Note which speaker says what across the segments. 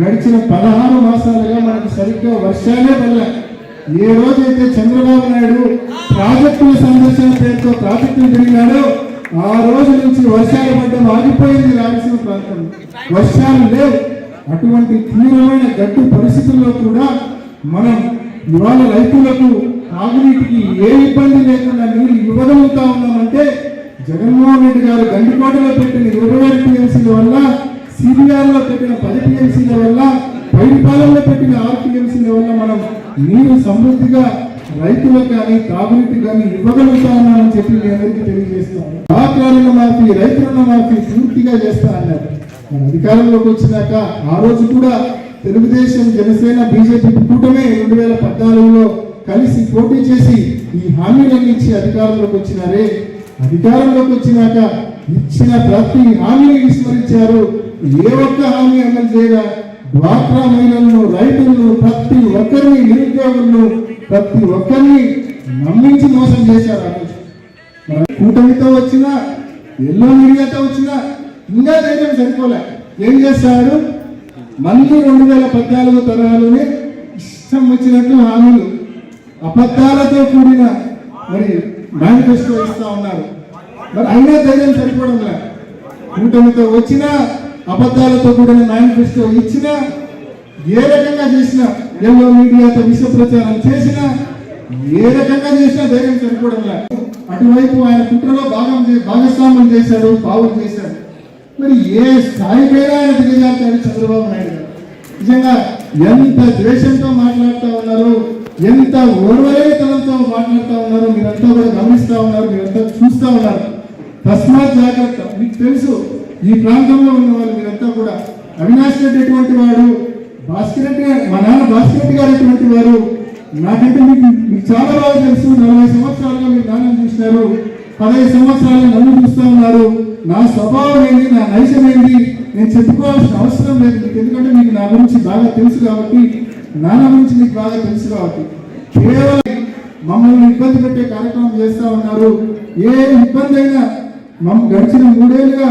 Speaker 1: గడిచిన పదహారు మాసాలుగా మనకు సరిగ్గా వర్షాలే వల్ల ఏ రోజైతే చంద్రబాబు నాయుడు ప్రాజెక్టుల సందర్శన పేరుతో ప్రాజెక్టులు తిరిగాడో ఆ రోజు నుంచి వర్షాలు పడ్డం ఆగిపోయింది రాయలసీమ ప్రాంతం వర్షాలు లేవు. అటువంటి తీవ్రమైన గట్టి పరిస్థితుల్లో కూడా మనం ఇవాళ రైతులకు తాగునీటికి ఏ ఇబ్బంది లేకుండా నీళ్ళు ఇవ్వగలుగుతా ఉన్నామంటే జగన్మోహన్ రెడ్డి గారు గండికోటలో పెట్టిన ఇరవై టీఎంసీల వల్ల సిబిఆర్లో పెట్టిన పది టీఎంసీల వల్ల పైడిపాలెంలో పెట్టిన ఆరు టీఎంసీల వల్ల మనం నీరు సమృద్ధిగా రైతులకు కానీ తాగునీటి కానీ ఇవ్వగలుగుతా ఉన్నామని చెప్పి మీ అందరికీ తెలియజేస్తాను మార్పి మాఫీ రైతుల మాఫీ పూర్తిగా చేస్తా అన్నారు. మన అధికారంలోకి వచ్చినాక ఆ రోజు కూడా తెలుగుదేశం జనసేన బీజేపీ కూటమే రెండు వేల పద్నాలుగులో కలిసి పోటీ చేసి ఈ హామీలన్నీ ఇచ్చి అధికారంలోకి వచ్చినారే. అధికారంలోకి వచ్చినాక ఇచ్చిన ప్రతి హామీని విస్మరించారు. ఏ ఒక్క హామీ అమలు చేయగా డ్వాక్రా మహిళలను రైతులను ప్రతి ఒక్కరిని నిరుద్యోగులను ప్రతి ఒక్కరిని నమ్మించి మోసం చేశారు మన కూటమితో వచ్చిన ఎల్లో మీడియాతో వచ్చిన ఇంకా ధైర్యం సరిపోలే. ఏం చేస్తారు మళ్ళీ రెండు వేల పద్నాలుగు తరహాలోనే ఇష్టం వచ్చినట్లు హామీలు అబద్ధాలతో కూడిన మరి మేనిఫెస్టో ఇస్తా ఉన్నారు. మరి అయినా ధైర్యం సరిపోవడం లే కూటమితో వచ్చినా అబద్ధాలతో కూడిన మేనిఫెస్టో ఇచ్చినా ఏ రకంగా చేసినా ఎల్లో మీడియాతో విష ప్రచారం చేసినా ఏ రకంగా చేసినా ధైర్యం సరిపోవడం అటువైపు ఆయన కుట్రలో భాగం చే- భాగస్వామ్యం చేశాడు పావులు చేశాడు. మరి ఏ స్థాయికైనా ఆయన దిగజారుతాడు చంద్రబాబు నాయుడు గారు? నిజంగా ఎంత ద్వేషంతో మాట్లాడుతూ ఉన్నారు ఎంత ఓర్వలేతనంతో మాట్లాడుతూ ఉన్నారు మీరంతా కూడా గమనిస్తూ ఉన్నారు మీరంతా చూస్తా ఉన్నారు. తస్మాత్ జాగ్రత్త. మీకు తెలుసు ఈ ప్రాంతంలో ఉన్న వాళ్ళు మీరంతా కూడా అవినాష్ రెడ్డి ఎటువంటి వాడు భాస్కర్ రెడ్డి మా నాన్న భాస్కర్ రెడ్డి గారు ఎటువంటి వారు. నాకంటే మీకు మీకు చాలా బాగా తెలుసు నలభై సంవత్సరాలుగా మీరు నాన్నని చూసినారు పదహైదు సంవత్సరాలు నన్ను చూస్తూ ఉన్నారు. నా స్వభావం ఏంటి నా నైజం ఏంటి నేను చెప్పుకోవాల్సిన అవసరం లేదు మీకు ఎందుకంటే మీకు నా గురించి బాగా తెలుసు కాబట్టి నాన్న గురించి మీకు బాగా తెలుసు కాబట్టి. కేవలం మమ్మల్ని ఇబ్బంది పెట్టే కార్యక్రమం చేస్తా ఉన్నారు. ఏ ఇబ్బంది అయినా మనం గడిచిన మూడేళ్ళుగా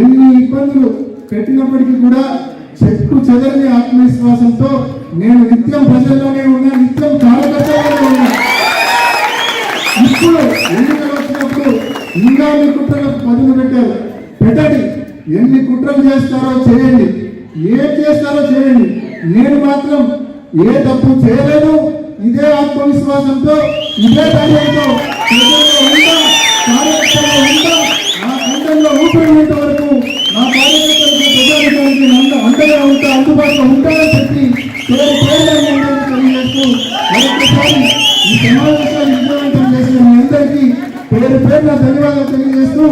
Speaker 1: ఎన్ని ఇబ్బందులు పెట్టినప్పటికీ కూడా చెక్కు చెదరని ఆత్మవిశ్వాసంతో నేను నిత్యం ప్రజల్లోనే ఉన్నా నిత్యం కార్యకర్తలోనే ఉన్నా. ఇప్పుడు ఎన్నికలు వచ్చినప్పుడు ఇంకా మీ కుట్రలకు పదులు పెట్టారు. పెట్టండి. ఎన్ని కుట్రలు చేస్తారో చేయండి. ఏం చేస్తారో చేయండి. నేను మాత్రం ఏ తప్పు చేయలేదు ఇదే ఆత్మవిశ్వాసంతో ఇదే ధైర్యంతో ప్రజానికానికి ఉంటే అందుబాటులో ఉంటానని చెప్పి పేరు పేరున మరొకసారి ఈ సమావేశాన్ని విజయవంతం చేసిన మీ అందరికీ పేరు పేరున ధన్యవాదాలు తెలియజేస్తూ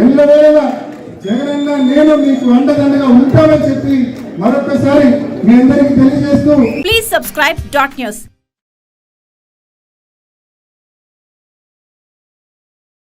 Speaker 1: ఎల్లవేళ జగనన్న నేను మీకు అండదండగా చెప్పి మరొకసారి మీ అందరికీ తెలియజేస్తూ